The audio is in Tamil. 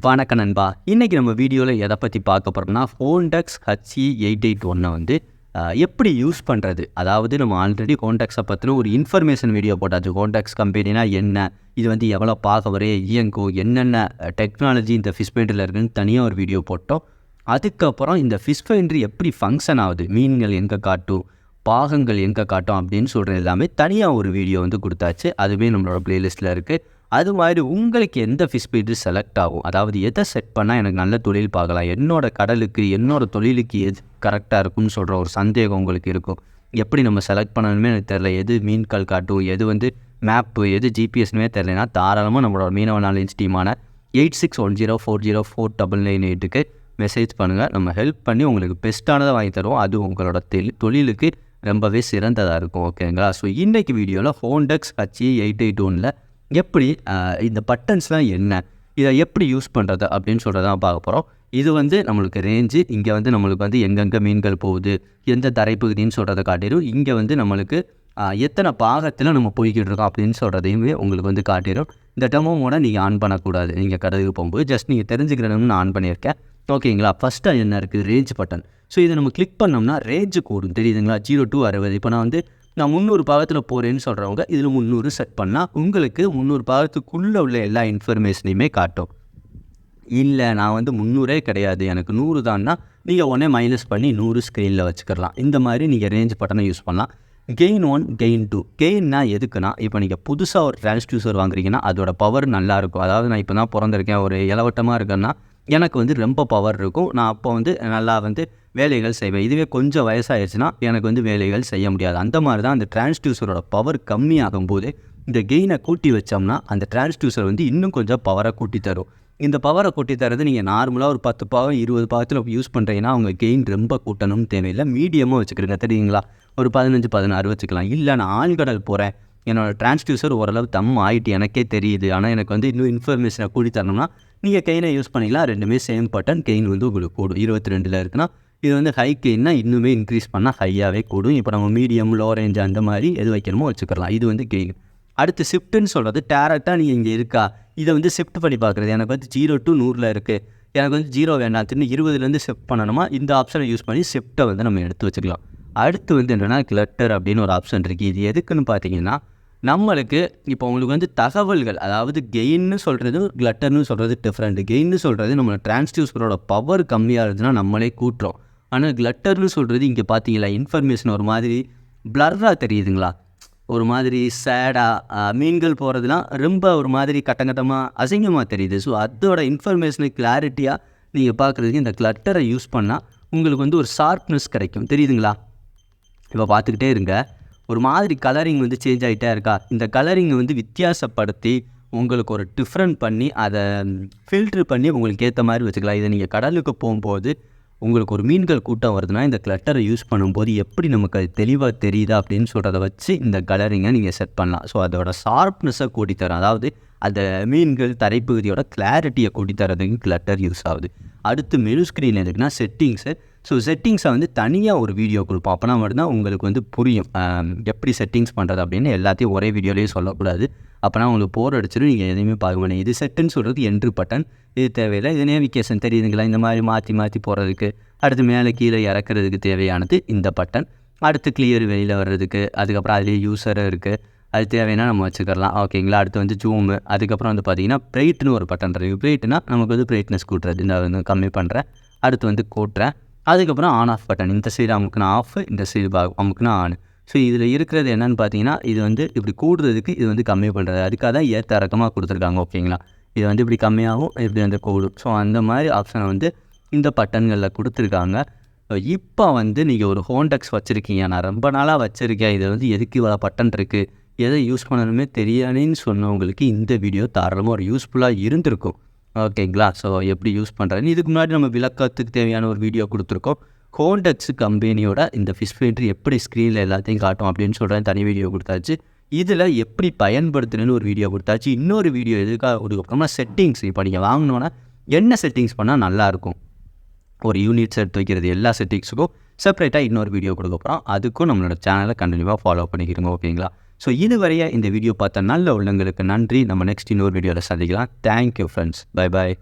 வணக்கம் நண்பா. இன்றைக்கி நம்ம வீடியோவில் எதை பற்றி பார்க்க போகிறோம்னா ஹோண்டெக்ஸ் ஹச்சி எயிட் எயிட் ஒன்னை வந்து எப்படி யூஸ் பண்ணுறது அதாவது நம்ம ஆல்ரெடி ஹோண்டெக்ஸை பற்றின ஒரு இன்ஃபர்மேஷன் வீடியோ போட்டாச்சு. ஹோண்டெக்ஸ் கம்பெனினா என்ன? இது வந்து எவ்வளோ பார்க்க வரே இயங்கும்? என்னென்ன டெக்னாலஜி இந்த ஃபிஷ் பெயிண்டில் இருக்குன்னு தனியாக ஒரு வீடியோ போட்டோம். அதுக்கப்புறம் இந்த ஃபிஷ் பெயிண்ட்ரி எப்படி ஃபங்க்ஷன் ஆகுது? மீன்கள் எங்கே காட்டும்? பாகங்கள் எங்கே காட்டும்? அப்படின்னு சொல்கிறது எல்லாமே தனியாக ஒரு வீடியோ வந்து கொடுத்தாச்சு. அதுவே நம்மளோட ப்ளேலிஸ்ட்டில் இருக்குது அது மாதிரி உங்களுக்கு எந்த ஃபிஷ் பெயிண்ட்ரி செலக்ட் ஆகும்? அதாவது எதை செட் பண்ணால் எனக்கு நல்ல தொழில் பார்க்கலாம்? என்னோடய கடலுக்கு என்னோட தொழிலுக்கு எது கரெக்டாக இருக்கும்னு சொல்கிற ஒரு சந்தேகம் உங்களுக்கு இருக்கும். எப்படி நம்ம செலக்ட் பண்ணணுமே எனக்கு தெரில எது மீன்கள் காட்டும் எது வந்து மேப்பு எது ஜிபிஎஸ்னுமே தெரிலனா தாராளமாக நம்மளோட மீனவ knowledge டீமான eight six one zero four zero four double nine எயிட்டுக்கு மெசேஜ் பண்ணுங்கள் நம்ம ஹெல்ப் பண்ணி உங்களுக்கு பெஸ்ட்டானதை வாங்கி தருவோம். அது உங்களோட தொழிலுக்கு ரொம்பவே சிறந்ததாக இருக்கும். ஓகேங்களா ஸோ இன்றைக்கு வீடியோவில் ஹோண்டெக்ஸ் ஹச்சி எயிட் எயிட் ஒனில் எப்படி இந்த பட்டன்ஸ்லாம் என்ன இதை எப்படி யூஸ் பண்ணுறது அப்படின்னு சொல்கிறதான் பார்க்க போகிறோம் இது வந்து நம்மளுக்கு ரேஞ்சு இங்கே வந்து நம்மளுக்கு வந்து எங்கெங்கே மீன்கள் போகுது எந்த தரைப்பகுதின்னு சொல்கிறத காட்டிடும் இங்கே வந்து நம்மளுக்கு எத்தனை பாகத்தில் நம்ம போய்கிட்டு இருக்கோம் அப்படின்னு சொல்கிறதையுமே உங்களுக்கு வந்து காட்டிடும் இந்த டெமோமோட நீங்கள் ஆன் பண்ணக்கூடாது. நீங்கள் கடலுக்கு போகும்போது ஜஸ்ட் நீங்கள் தெரிஞ்சுக்கிறணும்னு நான் ஆன் பண்ணியிருக்கேன். ஓகேங்களா? ஃபஸ்ட்டாக என்ன இருக்குது ரேஞ்ச் பட்டன். ஸோ இதை நம்ம கிளிக் பண்ணோம்னா ரேஞ்சு கூடும். தெரியுதுங்களா? ஜீரோ டூ அறுபது. இப்போ நான் வந்து நான் முந்நூறு பாகத்தில் போகிறேன்னு சொல்கிறவங்க இதில் முந்நூறு செட் பண்ணால் உங்களுக்கு முந்நூறு பாகத்துக்குள்ளே உள்ள எல்லா இன்ஃபர்மேஷனையுமே காட்டும். இல்லை நான் வந்து முந்நூறே கிடையாது. எனக்கு நூறு தான்னா நீங்கள் உடனே மைனஸ் பண்ணி நூறு ஸ்க்ரீனில் வச்சுக்கலாம் இந்த மாதிரி நீங்கள் ரேஞ்ச் பட்டனை யூஸ் பண்ணலாம். கெயின் ஒன் கெயின் டூ கெயின்னா எதுக்குன்னா இப்போ நீங்கள் புதுசாக ஒரு டிரான்ஸ்டியூசர் வாங்குறீங்கன்னா அதோட பவர் நல்லாயிருக்கும் அதாவது நான் இப்போ தான் பிறந்திருக்கேன். ஒரு இலவட்டமாக இருக்கேன்னா எனக்கு வந்து ரொம்ப பவர் இருக்கும். நான் அப்போ வந்து நல்லா வந்து வேலைகள் செய்வேன். இதுவே கொஞ்சம் வயசாகிடுச்சுன்னா எனக்கு வந்து வேலைகள் செய்ய முடியாது. அந்த மாதிரி தான் அந்த டிரான்ஸ்டியூசரோட பவர் கம்மியாகும் போது இந்த கெயினை கூட்டி வச்சோம்னா அந்த டிரான்ஸ்டியூசர் வந்து இன்னும் கொஞ்சம் பவரை கூட்டி தரும். இந்த பவரை கூட்டி தரது நீங்கள் நார்மலாக ஒரு பத்து பாகம் இருபது பாகத்தில் யூஸ் பண்ணுறீங்கன்னா அவங்க கெயின் ரொம்ப கூட்டணும்னு தேவையில்லை. மீடியமாக வச்சுக்கிறீங்க. தெரியுங்களா? ஒரு பதினஞ்சு பதினாறு வச்சுக்கலாம். இல்லை நான் ஆழ்கடல் போகிறேன் என்னோடய டிரான்ஸ்டியூசர் ஓரளவு தம் ஆகிட்டு எனக்கே தெரியுது. ஆனால் எனக்கு வந்து இன்னும் இன்ஃபர்மேஷனை கூட்டி தரணும்னா நீங்கள் கெயினை யூஸ் பண்ணிக்கலாம். ரெண்டுமே சேம் பட்டன் கெயின் வந்து உங்களுக்கு கூடும். இருபத்தி ரெண்டில் இருக்குன்னா இது வந்து ஹை கெயின்னா இன்னுமே இன்க்ரீஸ் பண்ணால் ஹையாகவே கூடும். இப்போ நம்ம மீடியம் லோ ரேஞ்ச் அந்த மாதிரி எது வைக்கணுமோ வச்சுக்கலாம் இது வந்து கெயின் அடுத்து ஷிஃப்ட்டுன்னு சொல்கிறது டேரக்டாக நீங்கள் இங்கே இருக்கா? இதை வந்து ஷிஃப்ட் பண்ணி பார்க்குறது எனக்கு வந்து ஜீரோ டு நூறில் இருக்குது எனக்கு வந்து ஜீரோ வேண்டாம் திரும்ப இருபதுலேருந்து ஷிஃப்ட் பண்ணணுமா? இந்த ஆப்ஷனை யூஸ் பண்ணி ஷிஃப்ட்டை வந்து நம்ம எடுத்து வச்சுக்கலாம். அடுத்து வந்து என்னென்னா கிளட்டர் அப்படின்னு ஒரு ஆப்ஷன் இருக்குது இது எதுக்குன்னு பார்த்தீங்கன்னா நம்மளுக்கு இப்போ உங்களுக்கு வந்து தகவல்கள் அதாவது கெயின்னு சொல்கிறது கிளட்டர்னு சொல்கிறது டிஃப்ரெண்ட் கெயின்னு சொல்கிறது நம்ம டிரான்ஸ்டியூசரோட பவர் கம்மியாக இருந்துச்சுன்னா நம்மளே கூட்டுறோம். ஆனால் கிளட்டர்னு சொல்கிறது இங்கே பார்த்தீங்களா இன்ஃபர்மேஷன் ஒரு மாதிரி பிளர்ராக தெரியுதுங்களா? ஒரு மாதிரி சேடாக மீன்கள் போகிறதுலாம் ரொம்ப ஒரு மாதிரி கட்டங்கட்டமாக அசிங்கமாக தெரியுது. ஸோ அதோட இன்ஃபர்மேஷனை கிளாரிட்டியாக நீங்கள் பார்க்குறதுக்கு இந்த கிளட்டரை யூஸ் பண்ணால் உங்களுக்கு வந்து ஒரு ஷார்ப்னஸ் கிடைக்கும். தெரியுதுங்களா? இப்போ பார்த்துக்கிட்டே இருங்க. ஒரு மாதிரி கலரிங் வந்து சேஞ்ச் ஆகிட்டே இருக்கா? இந்த கலரிங்கை வந்து வித்தியாசப்படுத்தி உங்களுக்கு ஒரு டிஃப்ரெண்ட் பண்ணி அதை ஃபில்ட்ரு பண்ணி உங்களுக்கு ஏற்ற மாதிரி வச்சுக்கலாம். இதை நீங்கள் கடலுக்கு போகும்போது உங்களுக்கு ஒரு மீன்கள் கூட்டம் வருதுன்னா இந்த கிளட்டரை யூஸ் பண்ணும்போது எப்படி நமக்கு அது தெளிவாக தெரியுதா அப்படின்னு சொல்கிறத வச்சு இந்த கலரிங்கை நீங்கள் செட் பண்ணலாம். ஸோ அதோட ஷார்ப்னஸை கூட்டி தரும் அதாவது அந்த மீன்கள் தரைப்பகுதியோட கிளாரிட்டியை கூட்டி தரதுக்கு கிளட்டர் யூஸ் ஆகுது. அடுத்து மெனு ஸ்க்ரீன் எதுக்குன்னா செட்டிங்ஸு ஸோ செட்டிங்ஸை வந்து தனியாக ஒரு வீடியோ கொடுப்போம் அப்போனா மட்டும்தான் உங்களுக்கு வந்து புரியும். எப்படி செட்டிங்ஸ் பண்ணுறது அப்படின்னு எல்லாத்தையும் ஒரே வீடியோலேயே சொல்லக்கூடாது. அப்போனா உங்களுக்கு போர் அடிச்சிடும் நீங்கள் எதையுமே பார்க்க மாட்டீங்க. இது செட்டுன்னு சொல்கிறது என்ட்ரு பட்டன் இது தேவையில்லை இது நேவிகேஷன் தெரியுதுங்களா? இந்த மாதிரி மாற்றி மாற்றி போகிறதுக்கு அடுத்து மேலே கீழே இறக்குறதுக்கு தேவையானது இந்த பட்டன் அடுத்து கிளியர் வெளியில் வர்றதுக்கு அதுக்கப்புறம் அதுலேயே யூஸர் இருக்குது அது தேவைன்னா நம்ம வச்சுக்கலாம் ஓகேங்களா அடுத்து வந்து ஜூமு அதுக்கப்புறம் வந்து பார்த்தீங்கன்னா பிரைட்னு ஒரு பட்டன் இருக்குது பிரைட்னா நமக்கு வந்து பிரைட்னஸ் கூட்டுறது. இந்த வந்து கம்மி பண்ணுறேன் அடுத்து வந்து கூட்டுறேன் அதுக்கப்புறம் ஆன் ஆஃப் பட்டன் இந்த சைடு அமுக்குனா ஆஃப் இந்த சைடு அமுக்குனா ஆன் ஸோ இதில் இருக்கிறது என்னென்னு பார்த்தீங்கன்னா இது வந்து இப்படி கூடுறதுக்கு இது வந்து கம்மி பண்ணுறது அதுக்காக தான் ஏற்ற இறக்கமாக கொடுத்துருக்காங்க ஓகேங்களா இது வந்து இப்படி கம்மியாகவும் இப்படி வந்து கூடும் ஸோ அந்த மாதிரி ஆப்ஷனை வந்து இந்த பட்டன்களில் கொடுத்துருக்காங்க. இப்போ வந்து நீங்கள் ஒரு ஹோண்டெக்ஸ் வச்சுருக்கீங்க. நான் ரொம்ப நாளாக வச்சுருக்கேன். இது வந்து எதுக்கு இவ்வளோ பட்டன் இருக்குது எதை யூஸ் பண்ணணுமே தெரியாதுன்னு சொன்னவங்களுக்கு இந்த வீடியோ தாராளமாக ஒரு யூஸ்ஃபுல்லாக இருந்திருக்கும். ஓகேங்களா? ஸோ எப்படி யூஸ் பண்ணுறதுன்னு இதுக்கு முன்னாடி நம்ம விளக்கத்துக்கு தேவையான ஒரு வீடியோ கொடுத்துருக்கோம். ஹோண்டெக்ஸ் கம்பெனியோட இந்த ஃபிஷ் ஃபேண்ட்ரி எப்படி ஸ்க்ரீனில் எல்லாத்தையும் காட்டும் அப்படின்னு சொல்கிறேன் தனி வீடியோ கொடுத்தாச்சு. இதில் எப்படி பயன்படுத்தணும்னு ஒரு வீடியோ கொடுத்தாச்சு. இன்னொரு வீடியோ எதுக்காக கொடுக்குறோம்னா செட்டிங்ஸ் இப்போ நீங்கள் வாங்கினோன்னா என்ன செட்டிங்ஸ் பண்ணால் நல்லாயிருக்கும் ஒரு யூனிட்ஸ் எடுத்து வைக்கிறது எல்லா செட்டிங்ஸுக்கும் செப்பரேட்டாக இன்னொரு வீடியோ கொடுக்க போகிறோம் அதுக்கும் நம்மளோட சேனலை கண்டினியூவாக ஃபாலோ பண்ணிக்கிறோங்க ஓகேங்களா? ஸோ இதுவரைய இந்த வீடியோ பார்த்த நல்ல உள்ளங்களுக்கு நன்றி. நம்ம நெக்ஸ்ட் இன்னொரு வீடியோவில் சந்திக்கலாம். Thank you friends bye bye